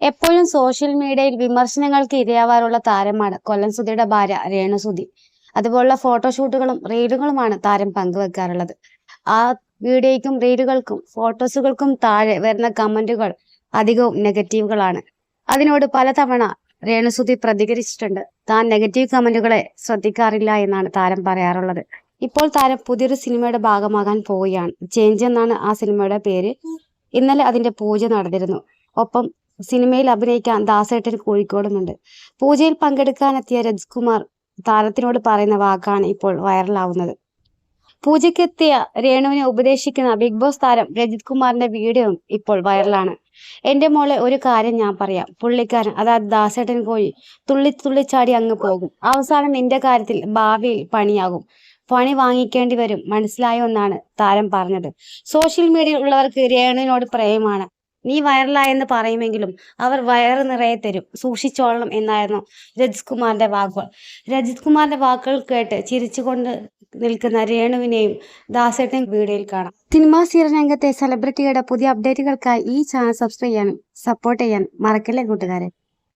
എപ്പോഴും സോഷ്യൽ മീഡിയയിൽ വിമർശനങ്ങൾക്ക് ഇരയാവാറുള്ള താരമാണ് കൊല്ലം സുധിയുടെ ഭാര്യ രേണുസുധി അതുപോലുള്ള ഫോട്ടോഷൂട്ടുകളും റീലുകളുമാണ് താരം പങ്കുവെക്കാറുള്ളത്. ആ വീഡിയോയ്ക്കും റീലുകൾക്കും ഫോട്ടോസുകൾക്കും താഴെ വരുന്ന കമന്റുകൾ അധികവും നെഗറ്റീവുകളാണ് അതിനോട് പലതവണ രേണുസുധി പ്രതികരിച്ചിട്ടുണ്ട്. താൻ നെഗറ്റീവ് കമന്റുകളെ ശ്രദ്ധിക്കാറില്ല എന്നാണ് താരം പറയാറുള്ളത്. ഇപ്പോൾ താരം പുതിയൊരു സിനിമയുടെ ഭാഗമാകാൻ പോവുകയാണ്. ചേഞ്ച് എന്നാണ് ആ സിനിമയുടെ പേര്. ഇന്നലെ അതിന്റെ പൂജ നടന്നിരുന്നു. ഒപ്പം സിനിമയിൽ അഭിനയിക്കാൻ ദാസേട്ടൻ കോഴിക്കോടുമുണ്ട്. പൂജയിൽ പങ്കെടുക്കാനെത്തിയ രജ്കുമാർ താരത്തിനോട് പറയുന്ന വാക്കാണ് ഇപ്പോൾ വൈറലാവുന്നത്. പൂജയ്ക്കെത്തിയ രേണുവിനെ ഉപദേശിക്കുന്ന ബിഗ് ബോസ് താരം രജിത് കുമാറിന്റെ വീഡിയോ ഇപ്പോൾ വൈറലാണ്. എന്റെ മോളെ ഒരു കാര്യം ഞാൻ പറയാം. പുള്ളിക്കാരൻ അതായത് ദാസേട്ടൻ കോഴി തുള്ളി തുള്ളിച്ചാടി അങ്ങ് പോകും. അവസാനം നിന്റെ കാര്യത്തിൽ ഭാവിയിൽ പണിയാകും. പണി വാങ്ങിക്കേണ്ടി വരും. മനസ്സിലായോ? എന്നാണ് താരം പറഞ്ഞത്. സോഷ്യൽ മീഡിയയിൽ ഉള്ളവർക്ക് രേണുവിനോട് പ്രേമാണ് നീ വൈറലായെന്ന് പറയുമെങ്കിലും അവർ വയറ് നിറയെ തരും. സൂക്ഷിച്ചോളണം എന്നായിരുന്നു രജിത് കുമാറിന്റെ വാക്കുകൾ. രജിത് കുമാറിന്റെ വാക്കുകൾ കേട്ട് ചിരിച്ചുകൊണ്ട് നിൽക്കുന്ന രേണുവിനെയും ദാസേട്ടൻ വീഡിയോയിൽ കാണാം. സിനിമാ സീരിയൽ രംഗത്തെ സെലിബ്രിറ്റിയുടെ പുതിയ അപ്ഡേറ്റുകൾക്കായി ഈ ചാനൽ സബ്സ്ക്രൈബ് ചെയ്യാനും സപ്പോർട്ട് ചെയ്യാനും മറക്കല്ലേ കൂട്ടുകാരെ?